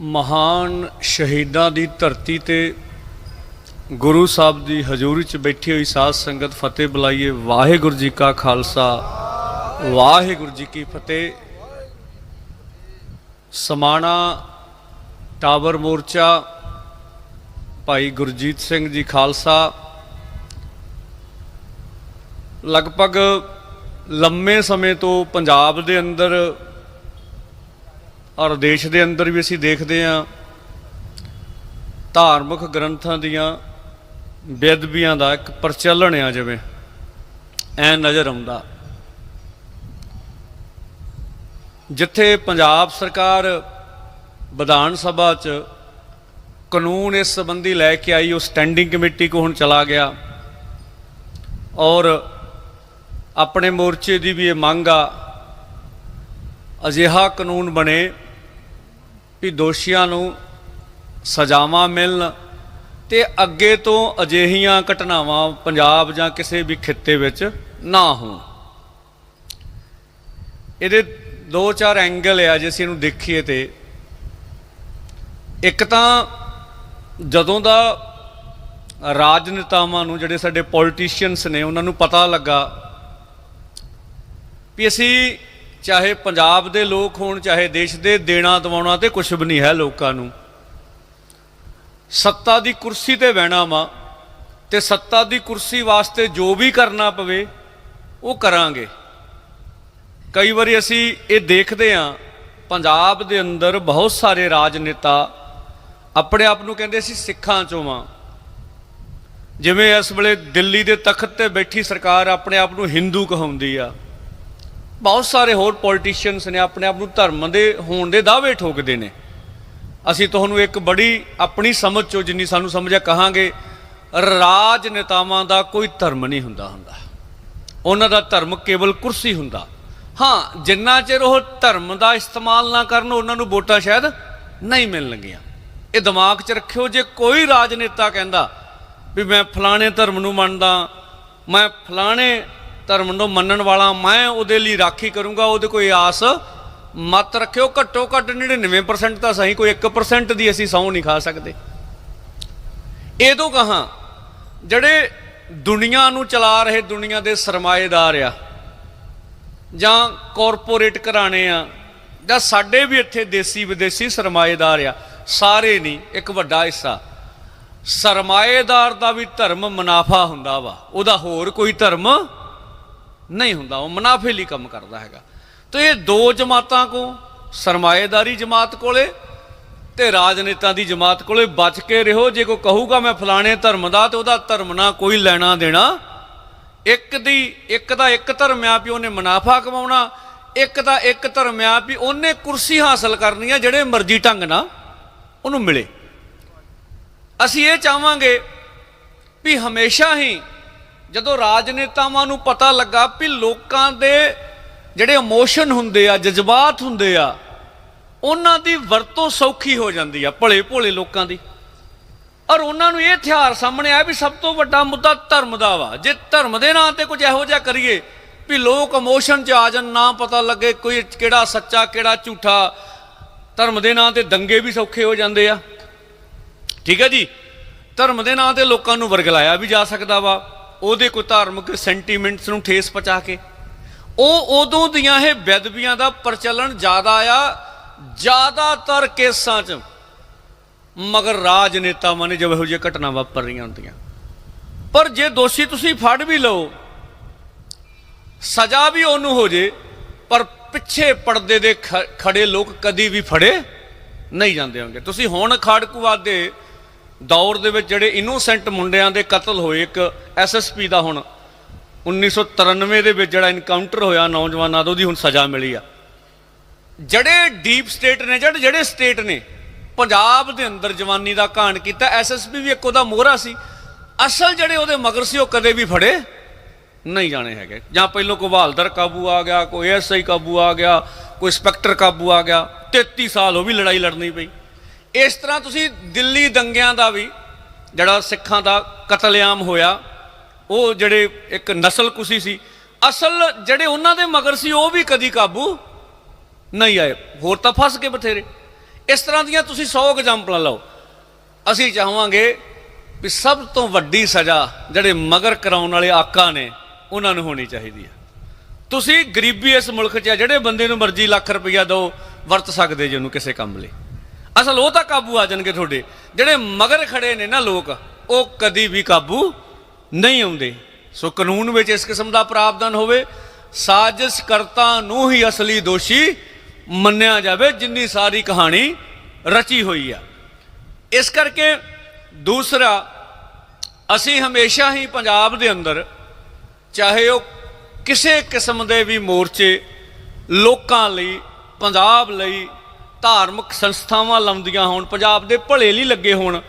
ਮਹਾਨ ਸ਼ਹੀਦਾਂ ਦੀ ਧਰਤੀ ਤੇ ਗੁਰੂ ਸਾਹਿਬ ਦੀ ਹਜ਼ੂਰੀ 'ਚ ਬੈਠੀ ਹੋਈ ਸਾਧ ਸੰਗਤ ਫਤਿਹ ਬੁਲਾਈਏ। ਵਾਹਿਗੁਰੂ ਜੀ ਕਾ ਖਾਲਸਾ, ਵਾਹਿਗੁਰੂ ਜੀ ਕੀ ਫਤਿਹ। ਸਮਾਣਾ ਟਾਵਰ ਮੋਰਚਾ, ਭਾਈ ਗੁਰਜੀਤ ਸਿੰਘ ਜੀ ਖਾਲਸਾ। ਲਗਭਗ ਲੰਮੇ ਸਮੇਂ ਤੋਂ ਪੰਜਾਬ ਦੇ ਅੰਦਰ ਔਰ ਦੇਸ਼ ਦੇ ਅੰਦਰ ਵੀ ਅਸੀਂ ਦੇਖਦੇ ਹਾਂ ਧਾਰਮਿਕ ਗ੍ਰੰਥਾਂ ਦੀਆਂ ਬੇਅਦਬੀਆਂ ਦਾ ਇੱਕ ਪ੍ਰਚਲਨ ਆ ਜਿਵੇਂ ਐ ਨਜ਼ਰ ਆਉਂਦਾ। ਜਿੱਥੇ ਪੰਜਾਬ ਸਰਕਾਰ ਵਿਧਾਨ ਸਭਾ 'ਚ ਕਾਨੂੰਨ ਇਸ ਸੰਬੰਧੀ ਲੈ ਕੇ ਆਈ, ਉਹ ਸਟੈਂਡਿੰਗ ਕਮੇਟੀ ਕੋ ਹੁਣ ਚਲਾ ਗਿਆ। ਔਰ ਆਪਣੇ ਮੋਰਚੇ ਦੀ ਵੀ ਇਹ ਮੰਗ ਆ, ਅਜਿਹਾ ਕਾਨੂੰਨ ਬਣੇ ਵੀ ਦੋਸ਼ੀਆਂ ਨੂੰ ਸਜ਼ਾਵਾਂ ਮਿਲਣ ਤੇ ਅੱਗੇ ਤੋਂ ਅਜਿਹੀਆਂ ਘਟਨਾਵਾਂ ਪੰਜਾਬ ਜਾਂ ਕਿਸੇ ਵੀ ਖਿੱਤੇ ਵਿੱਚ ਨਾ ਹੋਣ। ਇਹਦੇ ਦੋ ਚਾਰ ਐਂਗਲ ਆ ਜੇ ਅਸੀਂ ਇਹਨੂੰ ਦੇਖੀਏ ਤੇ। ਇੱਕ ਤਾਂ ਜਦੋਂ ਦਾ ਰਾਜਨੇਤਾਵਾਂ ਨੂੰ ਜਿਹੜੇ ਸਾਡੇ ਪੋਲੀਟੀਸ਼ੀਅਨਸ ਨੇ ਉਹਨਾਂ ਨੂੰ ਪਤਾ ਲੱਗਾ ਵੀ ਅਸੀਂ ਚਾਹੇ ਪੰਜਾਬ ਦੇ ਲੋਕ ਹੋਣ, ਚਾਹੇ ਦੇਸ਼ ਦੇ ਦੇਣਾ ਦਵਾਉਣਾ ਤੇ ਕੁਝ ਵੀ ਨਹੀਂ ਹੈ ਲੋਕਾਂ ਨੂੰ। ਸੱਤਾ ਦੀ ਕੁਰਸੀ ਤੇ ਬਹਿਣਾ ਵਾ ਤੇ ਸੱਤਾ ਦੀ ਕੁਰਸੀ ਵਾਸਤੇ ਜੋ ਵੀ ਕਰਨਾ ਪਵੇ, ਉਹ ਕਰਾਂਗੇ। ਕਈ ਵਾਰੀ ਅਸੀਂ ਇਹ ਦੇਖਦੇ ਹਾਂ, ਪੰਜਾਬ ਦੇ ਅੰਦਰ ਬਹੁਤ ਸਾਰੇ ਰਾਜਨੇਤਾ ਆਪਣੇ ਆਪ ਨੂੰ ਕਹਿੰਦੇ ਸੀ ਸਿੱਖਾਂ ਚੋਂ ਵਾਂ। ਜਿਵੇਂ ਇਸ ਵੇਲੇ ਦਿੱਲੀ ਦੇ ਤਖਤ ਤੇ ਬੈਠੀ ਸਰਕਾਰ ਆਪਣੇ ਆਪ ਨੂੰ ਹਿੰਦੂ ਕਹਾਉਂਦੀ ਆ। ਬਹੁਤ ਸਾਰੇ ਹੋਰ ਪੋਲੀਟੀਸ਼ੀਅਨਸ ਨੇ ਆਪਣੇ ਆਪ ਨੂੰ ਧਰਮ ਦੇ, ਹੋਣ ਦੇ ਦਾਅਵੇ ਠੋਕਦੇ ਨੇ। ਅਸੀਂ ਤੁਹਾਨੂੰ ਇੱਕ ਬੜੀ ਆਪਣੀ ਸਮਝ ਚੋਂ ਜਿੰਨੀ ਸਾਨੂੰ ਸਮਝਿਆ ਕਹਾਂਗੇ ਰਾਜ ਨੇਤਾਵਾਂ ਦਾ ਕੋਈ ਧਰਮ ਨਹੀਂ ਹੁੰਦਾ ਹੁੰਦਾ। ਉਹਨਾਂ ਦਾ ਧਰਮ ਕੇਵਲ ਕੁਰਸੀ ਹੁੰਦਾ। ਹਾਂ, ਜਿੰਨਾ ਚਿਰ ਉਹ ਧਰਮ ਦਾ ਇਸਤੇਮਾਲ ਨਾ ਕਰਨ, ਉਹਨਾਂ ਨੂੰ ਵੋਟਾਂ ਸ਼ਾਇਦ ਨਹੀਂ ਮਿਲਣਗੀਆਂ ਇਹ ਦਿਮਾਗ 'ਚ ਰੱਖਿਓ, ਜੇ ਕੋਈ ਰਾਜਨੇਤਾ ਕਹਿੰਦਾ ਵੀ ਮੈਂ ਫਲਾਣੇ ਧਰਮ ਨੂੰ ਮੰਨਦਾ, ਮੈਂ ਫਲਾਣੇ ਧਰਮ ਨੂੰ ਮੰਨਣ ਵਾਲਾ ਮੈਂ ਉਹਦੇ ਲਈ ਰਾਖੀ ਕਰੂੰਗਾ, ਉਹਦੇ ਕੋਈ ਆਸ ਮਤ ਰੱਖਿਓ, ਘੱਟੋ ਘੱਟ 99% ਤਾਂ ਸਹੀ, ਕੋਈ 1% ਦੀ ਅਸੀਂ ਸਹੁੰ ਨਹੀਂ ਖਾ ਸਕਦੇ। ਇਹ ਤੋਂ ਕਹਾਂ, ਜਿਹੜੇ ਦੁਨੀਆ ਨੂੰ ਚਲਾ ਰਹੇ ਦੁਨੀਆ ਦੇ ਸਰਮਾਏਦਾਰ ਆ, ਜਾਂ ਕਾਰਪੋਰੇਟ ਘਰਾਣੇ ਆ, ਜਾਂ ਸਾਡੇ ਵੀ ਇੱਥੇ ਦੇਸੀ ਵਿਦੇਸੀ ਸਰਮਾਏਦਾਰ ਆ, ਸਾਰੇ ਨਹੀਂ, ਇੱਕ ਵੱਡਾ ਹਿੱਸਾ। ਸਰਮਾਏਦਾਰ ਦਾ ਵੀ ਧਰਮ ਮੁਨਾਫਾ ਹੁੰਦਾ ਵਾ, ਉਹਦਾ ਹੋਰ ਕੋਈ ਧਰਮ ਨਹੀਂ ਹੁੰਦਾ, ਉਹ ਮੁਨਾਫੇ ਲਈ ਕੰਮ ਕਰਦਾ ਹੈਗਾ। ਤੇ ਇਹ ਦੋ ਜਮਾਤਾਂ ਕੋ, ਸਰਮਾਏਦਾਰੀ ਜਮਾਤ ਕੋਲੇ ਤੇ ਰਾਜਨੇਤਾ ਦੀ ਜਮਾਤ ਕੋਲੇ ਬਚ ਕੇ ਰਹੋ। ਜੇ ਕੋਈ ਕਹੂਗਾ ਮੈਂ ਫਲਾਣੇ ਧਰਮ ਦਾ, ਤੇ ਉਹਦਾ ਧਰਮ ਨਾਲ ਕੋਈ ਲੈਣਾ ਦੇਣਾ। ਇੱਕ ਦੀ, ਇੱਕ ਦਾ ਇੱਕ ਧਰਮ ਆ ਵੀ ਉਹਨੇ ਮੁਨਾਫਾ ਕਮਾਉਣਾ, ਇੱਕ ਦਾ ਇੱਕ ਧਰਮ ਆ ਵੀ ਉਹਨੇ ਕੁਰਸੀ ਹਾਸਲ ਕਰਨੀ ਆ, ਜਿਹੜੇ ਮਰਜ਼ੀ ਢੰਗ ਨਾਲ ਉਹਨੂੰ ਮਿਲੇ। ਅਸੀਂ ਇਹ ਚਾਹਾਂਗੇ ਵੀ ਹਮੇਸ਼ਾ ਹੀ ਜਦੋਂ ਰਾਜਨੇਤਾਵਾਂ ਨੂੰ ਪਤਾ ਲੱਗਾ ਵੀ ਲੋਕਾਂ ਦੇ ਜਿਹੜੇ ਇਮੋਸ਼ਨ ਹੁੰਦੇ ਆ, ਜਜ਼ਬਾਤ ਹੁੰਦੇ ਆ, ਉਹਨਾਂ ਦੀ ਵਰਤੋਂ ਸੌਖੀ ਹੋ ਜਾਂਦੀ ਆ ਭਲੇ ਭੋਲੇ ਲੋਕਾਂ ਦੀ। ਔਰ ਉਹਨਾਂ ਨੂੰ ਇਹ ਹਥਿਆਰ ਸਾਹਮਣੇ ਆਇਆ ਵੀ ਸਭ ਤੋਂ ਵੱਡਾ ਮੁੱਦਾ ਧਰਮ ਦਾ ਵਾ। ਜੇ ਧਰਮ ਦੇ ਨਾਂ ਤੇ ਕੁਝ ਇਹੋ ਜਿਹਾ ਕਰੀਏ ਵੀ ਲੋਕ ਇਮੋਸ਼ਨ 'ਚ ਆ ਜਾਣ, ਨਾ ਪਤਾ ਲੱਗੇ ਕੋਈ ਕਿਹੜਾ ਸੱਚਾ, ਕਿਹੜਾ ਝੂਠਾ, ਧਰਮ ਦੇ ਨਾਂ ਤੇ ਦੰਗੇ ਵੀ ਸੌਖੇ ਹੋ ਜਾਂਦੇ ਆ। ਠੀਕ ਹੈ ਜੀ? ਧਰਮ ਦੇ ਨਾਂ ਤੇ ਲੋਕਾਂ ਨੂੰ ਵਰਗਲਾਇਆ ਵੀ ਜਾ ਸਕਦਾ ਵਾ। ਉਹਦੇ ਕੋਈ ਧਾਰਮਿਕ ਸੈਂਟੀਮੈਂਟਸ ਨੂੰ ਠੇਸ ਪਹੁੰਚਾ ਕੇ। ਉਹ ਉਦੋਂ ਦੀਆਂ ਇਹ ਬੇਦਬੀਆਂ ਦਾ ਪ੍ਰਚਲਨ ਜ਼ਿਆਦਾ ਆ ਜ਼ਿਆਦਾਤਰ ਕੇਸਾਂ 'ਚ। ਮਗਰ ਰਾਜਨੇਤਾਵਾਂ ਨੇ ਜਦ ਇਹੋ ਜਿਹੀ ਘਟਨਾ ਵਾਪਰ ਰਹੀਆਂ ਹੁੰਦੀਆਂ। ਪਰ ਜੇ ਦੋਸ਼ੀ ਤੁਸੀਂ ਫੜ ਵੀ ਲਓ, ਸਜ਼ਾ ਵੀ ਉਹਨੂੰ ਹੋ ਜੇ, ਪਰ ਪਿੱਛੇ ਪਰਦੇ ਦੇ ਖੜੇ ਲੋਕ ਕਦੀ ਵੀ ਫੜੇ ਨਹੀਂ ਜਾਂਦੇ ਹੋਣਗੇ। ਤੁਸੀਂ ਹੁਣ ਖਾੜਕੂਵਾਦ ਦੇ ਦੌਰ ਦੇ ਵਿੱਚ ਜਿਹੜੇ ਇਨੋਸੈਂਟ ਮੁੰਡਿਆਂ ਦੇ ਕਤਲ ਹੋਏ, ਇੱਕ ਐਸਐਸਪੀ ਦਾ ਹੁਣ 1993 ਦੇ ਵਿੱਚ ਜਿਹੜਾ ਇਨਕਾਊਂਟਰ ਹੋਇਆ ਨੌਜਵਾਨਾਂ ਦਾ, ਉਹਦੀ ਹੁਣ ਸਜ਼ਾ ਮਿਲੀ ਆ। ਜਿਹੜੇ ਡੀਪ ਸਟੇਟ ਨੇ, ਜਿਹੜੇ ਜਿਹੜੇ ਸਟੇਟ ਨੇ, ਪੰਜਾਬ ਦੇ ਅੰਦਰ ਜਵਾਨੀ ਦਾ ਕਾਂਡ ਕੀਤਾ ਐਸਐਸਪੀ ਵੀ ਇੱਕ ਉਹਦਾ ਮੋਹਰਾ ਸੀ। ਅਸਲ ਜਿਹੜੇ ਉਹਦੇ ਮਗਰ ਸੀ, ਉਹ ਕਦੇ ਵੀ ਫੜੇ ਨਹੀਂ ਜਾਣੇ ਹੈਗੇ। ਜਾਂ ਪਹਿਲੋਂ ਕੋਈ ਹਵਾਲਦਾਰ ਕਾਬੂ ਆ ਗਿਆ, ਕੋਈ ਐਸਆਈ ਕਾਬੂ ਆ ਗਿਆ, ਕੋਈ ਇੰਸਪੈਕਟਰ ਕਾਬੂ ਆ ਗਿਆ 33 ਸਾਲ ਉਹ ਵੀ ਲੜਾਈ ਲੜਨੀ ਪਈ। ਇਸ ਤਰ੍ਹਾਂ ਤੁਸੀਂ ਦਿੱਲੀ ਦੰਗਿਆਂ ਦਾ ਵੀ ਜਿਹੜਾ ਸਿੱਖਾਂ ਦਾ ਕਤਲੇਆਮ ਹੋਇਆ, ਉਹ ਜਿਹੜੇ ਇੱਕ ਨਸਲ ਕੁਸੀ ਸੀ, ਅਸਲ ਜਿਹੜੇ ਉਹਨਾਂ ਦੇ ਮਗਰ ਸੀ, ਉਹ ਵੀ ਕਦੀ ਕਾਬੂ ਨਹੀਂ ਆਏ। ਹੋਰ ਤਾਂ ਫਸ ਕੇ ਬਥੇਰੇ। ਇਸ ਤਰ੍ਹਾਂ ਦੀਆਂ ਤੁਸੀਂ 100 ਐਗਜ਼ਾਮਪਲਾਂ ਲਓ। ਅਸੀਂ ਚਾਹਾਂਗੇ ਵੀ ਸਭ ਤੋਂ ਵੱਡੀ ਸਜ਼ਾ ਜਿਹੜੇ ਮਗਰ ਕਰਾਉਣ ਵਾਲੇ ਆਕਾ ਨੇ, ਉਹਨਾਂ ਨੂੰ ਹੋਣੀ ਚਾਹੀਦੀ ਹੈ। ਤੁਸੀਂ ਗਰੀਬੀ ਇਸ ਮੁਲਕ 'ਚ ਆ, ਜਿਹੜੇ ਬੰਦੇ ਨੂੰ ਮਰਜ਼ੀ ਲੱਖ ਰੁਪਈਆ ਦਿਓ, ਵਰਤ ਸਕਦੇ ਜੀ ਉਹਨੂੰ ਕਿਸੇ ਕੰਮ ਲਈ। ਅਸਲ ਉਹ ਤਾਂ ਕਾਬੂ ਆ ਜਾਣਗੇ ਤੁਹਾਡੇ। ਜਿਹੜੇ ਮਗਰ ਖੜੇ ਨੇ ਨਾ ਲੋਕ, ਉਹ ਕਦੀ ਵੀ ਕਾਬੂ ਨਹੀਂ ਆਉਂਦੇ। ਸੋ ਕਾਨੂੰਨ ਵਿੱਚ ਇਸ ਕਿਸਮ ਦਾ ਪ੍ਰਾਵਧਾਨ ਹੋਵੇ, ਸਾਜ਼ਿਸ਼ ਕਰਤਾ ਨੂੰ ਹੀ ਅਸਲੀ ਦੋਸ਼ੀ ਮੰਨਿਆ ਜਾਵੇ, ਜਿੰਨੀ ਸਾਰੀ ਕਹਾਣੀ ਰਚੀ ਹੋਈ ਆ। ਇਸ ਕਰਕੇ ਦੂਸਰਾ, ਅਸੀਂ ਹਮੇਸ਼ਾ ਹੀ ਪੰਜਾਬ ਦੇ ਅੰਦਰ, ਚਾਹੇ ਉਹ ਕਿਸੇ ਕਿਸਮ ਦੇ ਵੀ ਮੋਰਚੇ, ਲੋਕਾਂ ਲਈ, ਪੰਜਾਬ ਲਈ ਧਾਰਮਿਕ ਸੰਸਥਾਵਾਂ ਲਾਉਂਦੀਆਂ ਹੋਣ ਪੰਜਾਬ ਦੇ ਭਲੇ ਲਈ ਲੱਗੇ ਹੋਣ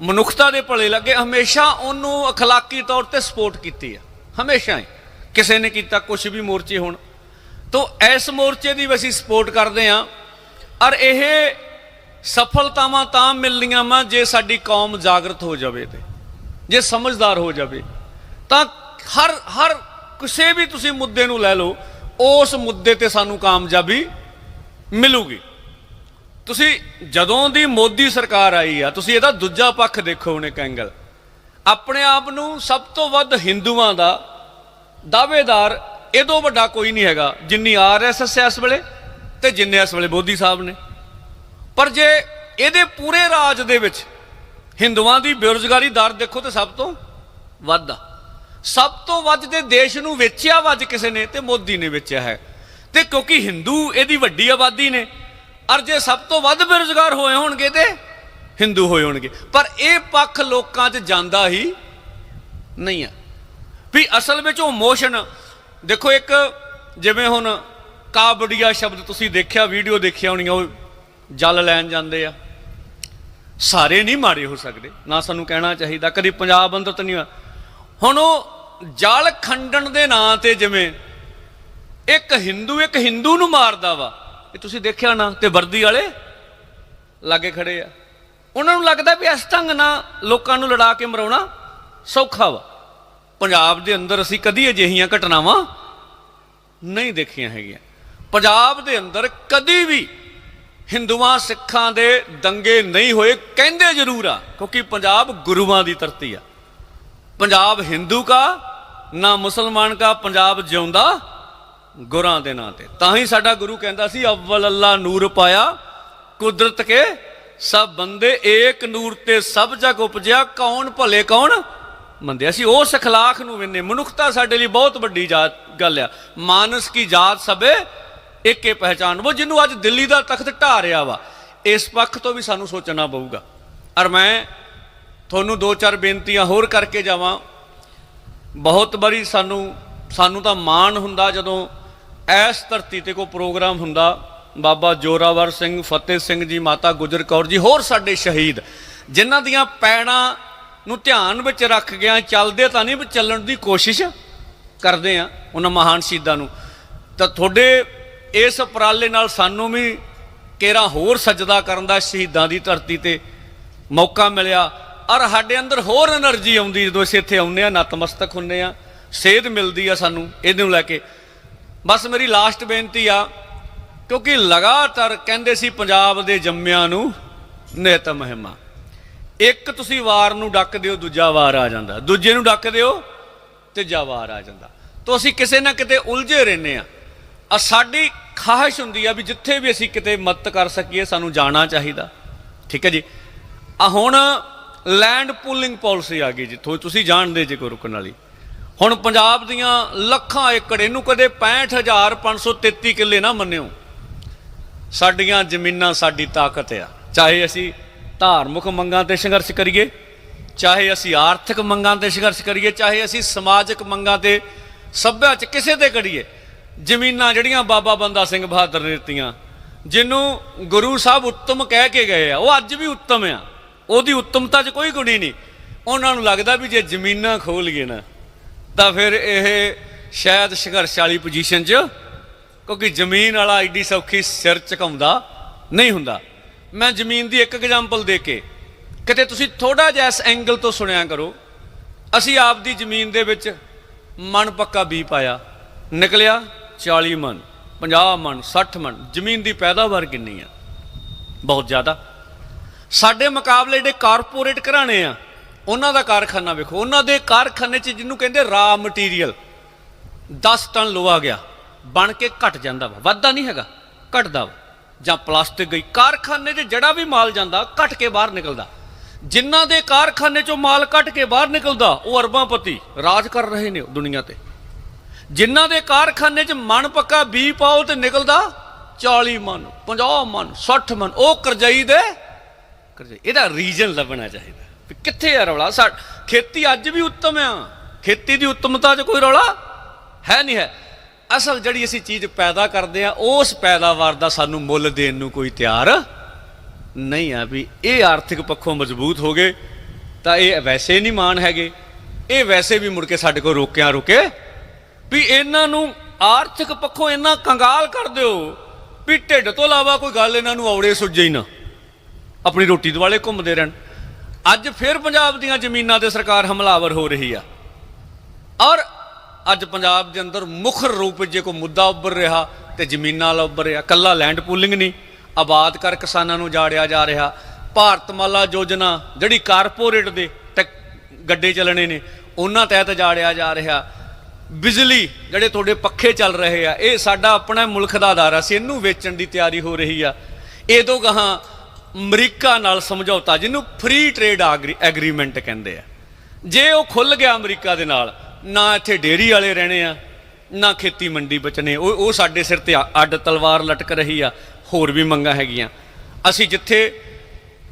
ਮਨੁੱਖਤਾ ਦੇ ਭਲੇ ਲੱਗੇ ਹਮੇਸ਼ਾ ਉਹਨੂੰ اخلاقی ਤੌਰ ਤੇ ਸਪੋਰਟ ਕੀਤੀ ਹੈ ਹਮੇਸ਼ਾ ਹੀ ਕਿਸੇ ਨੇ ਕੀਤਾ ਕੁਝ ਵੀ ਮੋਰਚੇ ਹੋਣ ਤੋਂ ਇਸ ਮੋਰਚੇ ਦੀ ਵੀ ਅਸੀਂ ਸਪੋਰਟ ਕਰਦੇ ਹਾਂ ਔਰ ਇਹ ਸਫਲਤਾਵਾਂ ਤਾਂ ਮਿਲਣੀਆਂ ਵਾ ਜੇ ਸਾਡੀ ਕੌਮ ਜਾਗਰਤ ਹੋ ਜਾਵੇ ਤੇ ਜੇ ਸਮਝਦਾਰ ਹੋ ਜਾਵੇ ਤਾਂ ਹਰ ਹਰ ਕਿਸੇ ਵੀ ਤੁਸੀਂ ਮੁੱਦੇ ਨੂੰ ਲੈ ਲਓ ਉਸ ਮੁੱਦੇ ਤੇ ਸਾਨੂੰ ਕਾਮਯਾਬੀ ਮਿਲੂਗੀ ਤੁਸੀਂ ਜਦੋਂ ਦੀ ਮੋਦੀ ਸਰਕਾਰ ਆਈ ਆ, ਤੁਸੀਂ ਇਹਦਾ ਦੂਜਾ ਪੱਖ ਦੇਖੋ ਹੁਣ ਇੱਕ ਐਂਗਲ ਆਪਣੇ ਆਪ ਨੂੰ ਸਭ ਤੋਂ ਵੱਧ ਹਿੰਦੂਆਂ ਦਾ ਦਾਅਵੇਦਾਰ ਇਹ ਤੋਂ ਵੱਡਾ ਕੋਈ ਨਹੀਂ ਹੈਗਾ, ਜਿੰਨੀ ਆਰਐਸਐਸ ਇਸ ਵੇਲੇ ਤੇ ਜਿੰਨੇ ਇਸ ਵੇਲੇ ਮੋਦੀ ਸਾਹਿਬ ਨੇ। ਪਰ ਜੇ ਇਹਦੇ ਪੂਰੇ ਰਾਜ ਦੇ ਵਿੱਚ ਹਿੰਦੂਆਂ ਦੀ ਬੇਰੁਜ਼ਗਾਰੀ ਦਰ ਦੇਖੋ ਤੇ ਸਭ ਤੋਂ ਵੱਧ ਆ। ਸਭ ਤੋਂ ਵੱਧ ਤੇ ਦੇਸ਼ ਨੂੰ ਵੇਚਿਆ ਵੱਜ ਕਿਸੇ ਨੇ, ਤੇ ਮੋਦੀ ਨੇ ਵੇਚਿਆ ਹੈ। ਤੇ ਕਿਉਂਕਿ ਹਿੰਦੂ ਇਹਦੀ ਵੱਡੀ ਆਬਾਦੀ ਨੇ ਅਰ ਜੇ ਸਭ ਤੋਂ ਵੱਧ ਬੇਰੁਜ਼ਗਾਰ ਹੋਏ ਹੋਣਗੇ ਤੇ ਹਿੰਦੂ ਹੋਏ ਹੋਣਗੇ। ਪਰ ਇਹ ਪੱਖ ਲੋਕਾਂ 'ਚ ਜਾਂਦਾ ਹੀ ਨਹੀਂ ਆ ਵੀ ਅਸਲ ਵਿੱਚ ਉਹ ਮੋਸ਼ਨ, ਦੇਖੋ ਇੱਕ ਜਿਵੇਂ ਹੁਣ ਕਾਬੜੀਆ ਸ਼ਬਦ ਤੁਸੀਂ ਦੇਖਿਆ, ਵੀਡੀਓ ਦੇਖਿਆ ਹੋਣੀਆਂ ਉਹ ਜਲ ਲੈਣ ਜਾਂਦੇ ਆ। ਸਾਰੇ ਨਹੀਂ ਮਾਰੇ ਹੋ ਸਕਦੇ, ਨਾ ਸਾਨੂੰ ਕਹਿਣਾ ਚਾਹੀਦਾ, ਕਦੀ ਪੰਜਾਬ ਅੰਦਰ ਤਾਂ ਨਹੀਂ ਹੋਇਆ। ਹੁਣ ਉਹ ਜਲ ਖੰਡਣ ਦੇ ਨਾਂ ਤੇ ਜਿਵੇਂ ਇੱਕ ਹਿੰਦੂ ਇੱਕ ਹਿੰਦੂ ਨੂੰ ਮਾਰਦਾ ਵਾ ਇਹ ਤੁਸੀਂ ਦੇਖਿਆ ਨਾ ਤੇ ਵਰਦੀ ਵਾਲੇ ਲਾਗੇ ਖੜੇ ਆ। ਉਹਨਾਂ ਨੂੰ ਲੱਗਦਾ ਵੀ ਇਸ ਢੰਗ ਨਾਲ ਲੋਕਾਂ ਨੂੰ ਲੜਾ ਕੇ ਮਰਾਉਣਾ ਸੌਖਾ ਵਾ। ਪੰਜਾਬ ਦੇ ਅੰਦਰ ਅਸੀਂ ਕਦੀ ਅਜਿਹੀਆਂ ਘਟਨਾਵਾਂ ਨਹੀਂ ਦੇਖੀਆਂ ਹੈਗੀਆਂ। ਪੰਜਾਬ ਦੇ ਅੰਦਰ ਕਦੀ ਵੀ ਹਿੰਦੂਆਂ, ਸਿੱਖਾਂ ਦੇ ਦੰਗੇ ਨਹੀਂ ਹੋਏ, ਕਹਿੰਦੇ ਜ਼ਰੂਰ ਆ, ਕਿਉਂਕਿ ਪੰਜਾਬ ਗੁਰੂਆਂ ਦੀ ਧਰਤੀ ਆ। ਪੰਜਾਬ ਹਿੰਦੂ ਕਾ ਨਾ ਮੁਸਲਮਾਨ ਕਾ, ਪੰਜਾਬ ਜਿਉਂਦਾ ਗੁਰਾਂ ਦੇ ਨਾਂ ਤੇ। ਤਾਂ ਹੀ ਸਾਡਾ ਗੁਰੂ ਕਹਿੰਦਾ ਸੀ, ਅਵਲ ਅੱਲਾ ਨੂਰ ਪਾਇਆ, ਕੁਦਰਤ ਕੇ ਸਭ ਬੰਦੇ ਏਕ ਨੂਰ ਤੇ ਸਭ ਜਗ ਉਪਜਿਆ, ਕੌਣ ਭਲੇ, ਕੌਣ ਮੰਦੇ ਅਸੀਂ ਉਸ ਅਖਲਾਕ ਨੂੰ ਵਿੰਨੇ ਮਨੁੱਖਤਾ ਸਾਡੇ ਲਈ ਬਹੁਤ ਵੱਡੀ ਜਾਤ ਗੱਲ ਆ। ਮਾਨਸ ਕੀ ਜਾਤ ਸਭੇ ਇੱਕੇ ਪਹਿਚਾਨ। ਉਹ ਜਿਹਨੂੰ ਅੱਜ ਦਿੱਲੀ ਦਾ ਤਖਤ ਢਾ ਰਿਹਾ ਵਾ, ਇਸ ਪੱਖ ਤੋਂ ਵੀ ਸਾਨੂੰ ਸੋਚਣਾ ਪਊਗਾ। ਔਰ ਮੈਂ ਤੁਹਾਨੂੰ ਦੋ ਚਾਰ ਬੇਨਤੀਆਂ ਹੋਰ ਕਰਕੇ ਜਾਵਾਂ। ਬਹੁਤ ਵਾਰੀ ਸਾਨੂੰ ਸਾਨੂੰ ਤਾਂ ਮਾਣ ਹੁੰਦਾ ਜਦੋਂ ਇਸ ਧਰਤੀ ਤੇ ਕੋ ਪ੍ਰੋਗਰਾਮ ਹੁੰਦਾ, ਬਾਬਾ ਜੋਰਾਵਰ ਸਿੰਘ, ਫਤਿਹ ਸਿੰਘ ਜੀ, ਮਾਤਾ ਗੁਜਰ ਕੌਰ ਜੀ, ਹੋਰ ਸਾਡੇ ਸ਼ਹੀਦ, ਜਿਨ੍ਹਾਂ ਦੀਆਂ ਪੈਣਾ ਨੂੰ ਧਿਆਨ ਵਿੱਚ ਰੱਖ ਗਿਆ ਚੱਲਦੇ ਤਾਂ ਨਹੀਂ ਵੀ ਚੱਲਣ ਦੀ ਕੋਸ਼ਿਸ਼ ਕਰਦੇ ਆ, ਉਹਨਾਂ ਮਹਾਨ ਸ਼ਹੀਦਾਂ ਨੂੰ। ਤਾਂ ਤੁਹਾਡੇ ਇਸ ਉਪਰਾਲੇ ਨਾਲ ਸਾਨੂੰ ਵੀ ਕੇਰਾ ਹੋਰ ਸਜਦਾ ਕਰਨ ਦਾ ਸ਼ਹੀਦਾਂ ਦੀ ਧਰਤੀ ਤੇ ਮੌਕਾ ਮਿਲਿਆ, ਔਰ ਸਾਡੇ ਅੰਦਰ ਹੋਰ એનર્ਜੀ ਆਉਂਦੀ ਜਦੋਂ ਅਸੀਂ ਇੱਥੇ ਆਉਂਦੇ ਆ, ਨਤਮਸਤਕ ਹੁੰਨੇ ਆ, ਸੇਧ ਮਿਲਦੀ ਆ ਸਾਨੂੰ ਇਹਦੇ ਨੂੰ ਲੈ ਕੇ। ਬਸ ਮੇਰੀ ਲਾਸਟ ਬੇਨਤੀ ਆ, ਕਿਉਂਕਿ ਲਗਾਤਾਰ ਕਹਿੰਦੇ ਸੀ ਪੰਜਾਬ ਦੇ ਜੰਮਿਆਂ ਨੂੰ ਨਿਤ ਮਹਿਮਾ। ਇੱਕ ਤੁਸੀਂ ਵਾਰ ਨੂੰ ਡੱਕ ਦਿਓ, ਦੂਜਾ ਵਾਰ ਆ ਜਾਂਦਾ। ਦੂਜੇ ਨੂੰ ਡੱਕ ਦਿਓ, ਤੀਜਾ ਵਾਰ ਆ ਜਾਂਦਾ। ਤਾਂ ਅਸੀਂ ਕਿਸੇ ਨਾ ਕਿਤੇ ਉਲਝੇ ਰਹਿੰਦੇ ਆ। ਆ ਸਾਡੀ ਖਾਹਿਸ਼ ਹੁੰਦੀ ਆ ਵੀ ਜਿੱਥੇ ਵੀ ਅਸੀਂ ਕਿਤੇ ਮਦਦ ਕਰ ਸਕੀਏ, ਸਾਨੂੰ ਜਾਣਾ ਚਾਹੀਦਾ। ਠੀਕ ਹੈ ਜੀ? ਆ ਹੁਣ ਲੈਂਡ ਪੂਲਿੰਗ ਪਾਲਿਸੀ ਆ ਗਈ ਜਿੱਥੋਂ ਤੁਸੀਂ ਜਾਣਦੇ ਜੇ ਕੋਈ ਰੁਕਣ ਵਾਲੀ। ਹੁਣ ਪੰਜਾਬ ਦੀਆਂ ਲੱਖਾਂ ਏਕੜ, ਇਹਨੂੰ ਕਦੇ 65533 ਕਿੱਲੇ ਨਾ ਮੰਨਿਓ। ਸਾਡੀਆਂ ਜ਼ਮੀਨਾਂ ਸਾਡੀ ਤਾਕਤ ਆ। ਚਾਹੇ ਅਸੀਂ ਧਾਰਮਿਕ ਮੰਗਾਂ ਤੇ ਸੰਘਰਸ਼ ਕਰੀਏ, ਚਾਹੇ ਅਸੀਂ ਆਰਥਿਕ ਮੰਗਾਂ ਤੇ ਸੰਘਰਸ਼ ਕਰੀਏ, ਚਾਹੇ ਅਸੀਂ ਸਮਾਜਿਕ ਮੰਗਾਂ ਤੇ ਸੱਭਿਆ ਕਿਸੇ ਤੇ ਕਰੀਏ, ਜ਼ਮੀਨਾਂ ਜਿਹੜੀਆਂ ਬਾਬਾ ਬੰਦਾ ਸਿੰਘ ਬਹਾਦਰ ਨੇ ਦਿੱਤੀਆਂ, ਜਿਹਨੂੰ ਗੁਰੂ ਸਾਹਿਬ ਉੱਤਮ ਕਹਿ ਕੇ ਗਏ ਆ, ਉਹ ਅੱਜ ਵੀ ਉੱਤਮ ਆ। ਉਹਦੀ ਉੱਤਮਤਾ 'ਚ ਕੋਈ ਗੁਣੀ ਨਹੀਂ। ਉਹਨਾਂ ਨੂੰ ਲੱਗਦਾ ਵੀ ਜੇ ਜ਼ਮੀਨਾਂ ਖੋਲ ਗਏ ਨਾ ਤਾਂ ਫਿਰ ਇਹ ਸ਼ਾਇਦ ਸੰਘਰਸ਼ ਵਾਲੀ ਪੋਜੀਸ਼ਨ 'ਚ, ਕਿਉਂਕਿ ਜ਼ਮੀਨ ਵਾਲਾ ਐਡੀ ਸੌਖੀ ਸਿਰ ਝੁਕਾਉਂਦਾ ਨਹੀਂ ਹੁੰਦਾ। ਮੈਂ ਜ਼ਮੀਨ ਦੀ ਇੱਕ ਐਗਜ਼ਾਮਪਲ ਦੇ ਕੇ, ਕਿਤੇ ਤੁਸੀਂ ਥੋੜਾ ਜਿਹਾ ਇਸ ਐਂਗਲ ਤੋਂ ਸੁਣਿਆ ਕਰੋ। ਅਸੀਂ ਆਪਦੀ ਜ਼ਮੀਨ ਦੇ ਵਿੱਚ ਮਨ ਪੱਕਾ ਬੀ ਪਾਇਆ, ਨਿਕਲਿਆ 40 ਮਨ 50 ਮਨ 60 ਮਨ, ਜ਼ਮੀਨ ਦੀ ਪੈਦਾਵਾਰ ਕਿੰਨੀ ਆ? ਬਹੁਤ ਜ਼ਿਆਦਾ। ਸਾਡੇ ਮੁਕਾਬਲੇ ਜਿਹੜੇ ਕਾਰਪੋਰੇਟ ਘਰਾਣੇ ਆ ਉਹਨਾਂ ਦਾ ਕਾਰਖਾਨਾ ਵੇਖੋ, ਉਹਨਾਂ ਦੇ ਕਾਰਖਾਨੇ 'ਚ ਜਿਹਨੂੰ ਕਹਿੰਦੇ ਰਾ ਮਟੀਰੀਅਲ 10 ਟਨ ਲੋਹਾ ਗਿਆ, ਬਣ ਕੇ ਘਟ ਜਾਂਦਾ ਵਾ, ਵੱਧਦਾ ਨਹੀਂ ਹੈਗਾ, ਘਟਦਾ ਵਾ। ਜਾਂ ਪਲਾਸਟਿਕ ਗਈ, ਕਾਰਖਾਨੇ 'ਚ ਜਿਹੜਾ ਵੀ ਮਾਲ ਜਾਂਦਾ, ਘਟ ਕੇ ਬਾਹਰ ਨਿਕਲਦਾ। ਜਿਨ੍ਹਾਂ ਦੇ ਕਾਰਖਾਨੇ 'ਚੋਂ ਮਾਲ ਘਟ ਕੇ ਬਾਹਰ ਨਿਕਲਦਾ, ਉਹ ਅਰਬਾਂਪਤੀ ਰਾਜ ਕਰ ਰਹੇ ਨੇ ਦੁਨੀਆ ਤੇ। ਜਿਨ੍ਹਾਂ ਦੇ ਕਾਰਖਾਨੇ 'ਚ ਮਨ ਪੱਕਾ ਬੀ ਪਾਓ ਤੇ ਨਿਕਲਦਾ 40 ਮਨ 50 ਮਨ 60 ਮਨ, ਉਹ ਕਰਜਾਈ ਦੇ ਕਰਜਾਈ, ਇਹਦਾ ਰੀਜਨ ਲੱਭਣਾ ਚਾਹੀਦਾ। ਕਿੱਥੇ ਆ ਰੌਲਾ? ਸਾ ਖੇਤੀ ਅੱਜ ਵੀ ਉੱਤਮ ਆ। ਖੇਤੀ ਦੀ ਉੱਤਮਤਾ 'ਚ ਕੋਈ ਰੌਲਾ ਹੈ ਨਹੀਂ ਹੈ। ਅਸਲ ਜਿਹੜੀ ਅਸੀਂ ਚੀਜ਼ ਪੈਦਾ ਕਰਦੇ ਆ, ਉਸ ਪੈਦਾਵਾਰ ਦਾ ਸਾਨੂੰ ਮੁੱਲ ਦੇਣ ਨੂੰ ਕੋਈ ਤਿਆਰ ਨਹੀਂ ਆ ਵੀ ਇਹ ਆਰਥਿਕ ਪੱਖੋਂ ਮਜ਼ਬੂਤ ਹੋ ਗਏ, ਤਾਂ ਇਹ ਵੈਸੇ ਨਹੀਂ ਮਾਨ ਹੈਗੇ। ਇਹ ਵੈਸੇ ਵੀ ਮੁੜ ਕੇ ਸਾਡੇ ਕੋਲ ਰੋਕਿਆ ਰੁਕੇ। ਵੀ ਇਹਨਾਂ ਨੂੰ ਆਰਥਿਕ ਪੱਖੋਂ ਇੰਨਾ ਕੰਗਾਲ ਕਰ ਦਿਓ ਵੀ ਢਿੱਡ ਤੋਂ ਇਲਾਵਾ ਕੋਈ ਗੱਲ ਇਹਨਾਂ ਨੂੰ ਔੜੇ ਸੁੱਜੇ ਹੀ ਨਾ। ਆਪਣੀ ਰੋਟੀ ਦੁਆਲੇ ਘੁੰਮਦੇ ਰਹਿਣ। ਅੱਜ ਫਿਰ ਪੰਜਾਬ ਦੀਆਂ ਜ਼ਮੀਨਾਂ ਤੇ ਸਰਕਾਰ ਹਮਲਾਵਰ ਹੋ ਰਹੀ ਆ। ਔਰ ਅੱਜ ਪੰਜਾਬ ਦੇ ਅੰਦਰ ਮੁੱਖ ਰੂਪ ਵਿੱਚ ਜੇ ਕੋਈ ਮੁੱਦਾ ਉੱਭਰ ਰਿਹਾ ਤੇ ਜ਼ਮੀਨਾਂ ਵਾਲਾ ਉੱਭਰ ਰਿਹਾ, ਕੱਲਾ ਲੈਂਡ ਪੂਲਿੰਗ ਨਹੀਂ, ਆਬਾਦ ਕਰ ਕਿਸਾਨਾਂ ਨੂੰ ਜਾੜਿਆ ਜਾ ਰਿਹਾ। ਭਾਰਤਮਾਲਾ ਯੋਜਨਾ ਜਿਹੜੀ ਕਾਰਪੋਰੇਟ ਦੇ ਟੈਕ- ਗੱਡੇ ਚੱਲਣੇ ਨੇ, ਉਹਨਾਂ ਤਹਿਤ ਜਾੜਿਆ ਜਾ ਰਿਹਾ। ਬਿਜਲੀ ਜਿਹੜੇ ਤੁਹਾਡੇ ਪੱਖੇ ਚੱਲ ਰਹੇ ਆ, ਇਹ ਸਾਡਾ ਆਪਣਾ ਮੁਲਕ ਦਾ ਅਦਾਰਾ ਸੀ, ਇਹਨੂੰ ਵੇਚਣ ਦੀ ਤਿਆਰੀ ਹੋ ਰਹੀ ਆ। ਇਹ ਤੋਂ ਗਾਹਾਂ ਅਮਰੀਕਾ ਨਾਲ ਸਮਝੌਤਾ, ਜਿਹਨੂੰ ਫ੍ਰੀ ਟ੍ਰੇਡ ਐਗਰੀਮੈਂਟ ਕਹਿੰਦੇ ਆ। ਜੇ ਉਹ ਖੁੱਲ ਗਿਆ ਅਮਰੀਕਾ ਦੇ ਨਾਲ, ਨਾ ਇੱਥੇ ਡੇਰੀ ਵਾਲੇ ਰਹਿਣੇ ਆ, ਨਾ ਖੇਤੀ ਮੰਡੀ ਬਚਣੇ। ਉਹ ਉਹ ਸਾਡੇ ਸਿਰ ਤੇ ਆ- ਅੱਡ ਤਲਵਾਰ ਲਟਕ ਰਹੀ ਆ, ਹੋਰ ਵੀ ਮੰਗਾਂ ਹੈਗੀਆਂ। ਅਸੀਂ ਜਿੱਥੇ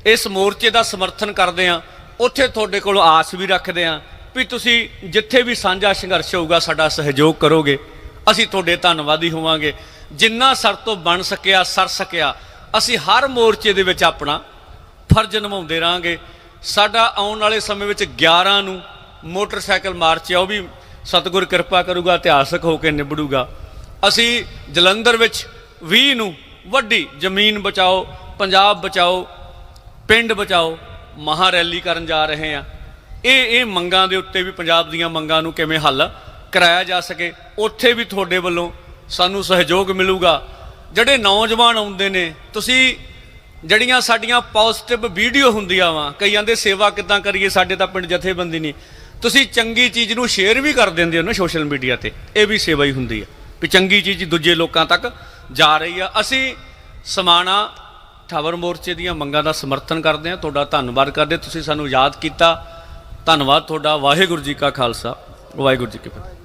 ਇਸ ਮੋਰਚੇ ਦਾ ਸਮਰਥਨ ਕਰਦੇ ਆ, ਉੱਥੇ ਤੁਹਾਡੇ ਕੋਲ ਆਸ ਵੀ ਰੱਖਦੇ ਆ ਵੀ ਤੁਸੀਂ ਜਿੱਥੇ ਵੀ ਸਾਂਝਾ ਸੰਘਰਸ਼ ਹੋਊਗਾ, ਸਾਡਾ ਸਹਿਯੋਗ ਕਰੋਗੇ। ਅਸੀਂ ਤੁਹਾਡੇ ਧੰਨਵਾਦੀ ਹੋਵਾਂਗੇ। ਜਿੰਨਾ ਸਰ ਤੋਂ ਬਣ ਸਕਿਆ, ਸਰ ਸਕਿਆ ਅਸੀਂ ਹਰ ਮੋਰਚੇ ਦੇ ਵਿੱਚ ਆਪਣਾ ਫਰਜ਼ ਨਿਭਾਉਂਦੇ ਰਾਂਗੇ ਸਾਡਾ ਆਉਣ ਵਾਲੇ ਸਮੇਂ ਵਿੱਚ 11 ਨੂੰ ਮੋਟਰਸਾਈਕਲ ਮਾਰਚ ਆ, ਉਹ ਵੀ ਸਤਿਗੁਰ ਕਿਰਪਾ ਕਰੂਗਾ, ਇਤਿਹਾਸਕ ਹੋ ਕੇ ਨਿਬੜੂਗਾ। ਅਸੀਂ ਜਲੰਧਰ ਵਿੱਚ 20 ਨੂੰ ਵੱਡੀ ਜ਼ਮੀਨ ਬਚਾਓ, ਪੰਜਾਬ ਬਚਾਓ, ਪਿੰਡ ਬਚਾਓ, ਮਹਾ ਰੈਲੀ ਕਰਨ ਜਾ ਰਹੇ ਆ ਇਹ ਇਹ ਮੰਗਾਂ ਦੇ ਉੱਤੇ ਵੀ, ਪੰਜਾਬ ਦੀਆਂ ਮੰਗਾਂ ਨੂੰ ਕਿਵੇਂ ਹੱਲ ਕਰਾਇਆ ਜਾ ਸਕੇ, ਉੱਥੇ ਵੀ ਤੁਹਾਡੇ ਵੱਲੋਂ ਸਾਨੂੰ ਸਹਿਯੋਗ ਮਿਲੂਗਾ। ਜਿਹੜੇ ਨੌਜਵਾਨ ਆਉਂਦੇ ਨੇ, ਤੁਸੀਂ ਜਿਹੜੀਆਂ ਸਾਡੀਆਂ ਪੋਜ਼ਿਟਿਵ ਵੀਡੀਓ ਹੁੰਦੀਆਂ ਵਾ, ਕਈ ਦੇ ਸੇਵਾ ਕਿਦਾਂ ਕਰੀਏ, ਸਾਡੇ ਤਾਂ ਪਿੰਡ ਜਥੇਬੰਦੀ ਨਹੀਂ। ਤੁਸੀਂ ਚੰਗੀ ਚੀਜ਼ ਨੂੰ ਸ਼ੇਅਰ ਵੀ ਕਰ ਦਿੰਦੇ ਹੋ ਨਾ ਸੋਸ਼ਲ ਮੀਡੀਆ ਤੇ, ਇਹ ਵੀ ਸੇਵਾ ਹੀ ਹੁੰਦੀ ਆ, ਵੀ ਚੰਗੀ ਚੀਜ਼ ਦੂਜੇ ਲੋਕਾਂ ਤੱਕ ਜਾ ਰਹੀ ਆ। ਅਸੀਂ ਸਮਾਣਾ ਠਾਵਰ ਮੋਰਚੇ ਦੀਆਂ ਮੰਗਾਂ ਦਾ ਸਮਰਥਨ ਕਰਦੇ ਹਾਂ। ਤੁਹਾਡਾ ਧੰਨਵਾਦ ਕਰਦੇ ਤੁਸੀਂ ਸਾਨੂੰ ਯਾਦ ਕੀਤਾ। ਧੰਨਵਾਦ ਤੁਹਾਡਾ। ਵਾਹਿਗੁਰੂ ਜੀ ਕਾ ਖਾਲਸਾ। ਵਾਹਿਗੁਰੂ ਜੀ ਕੀ ਫਤਿਹ।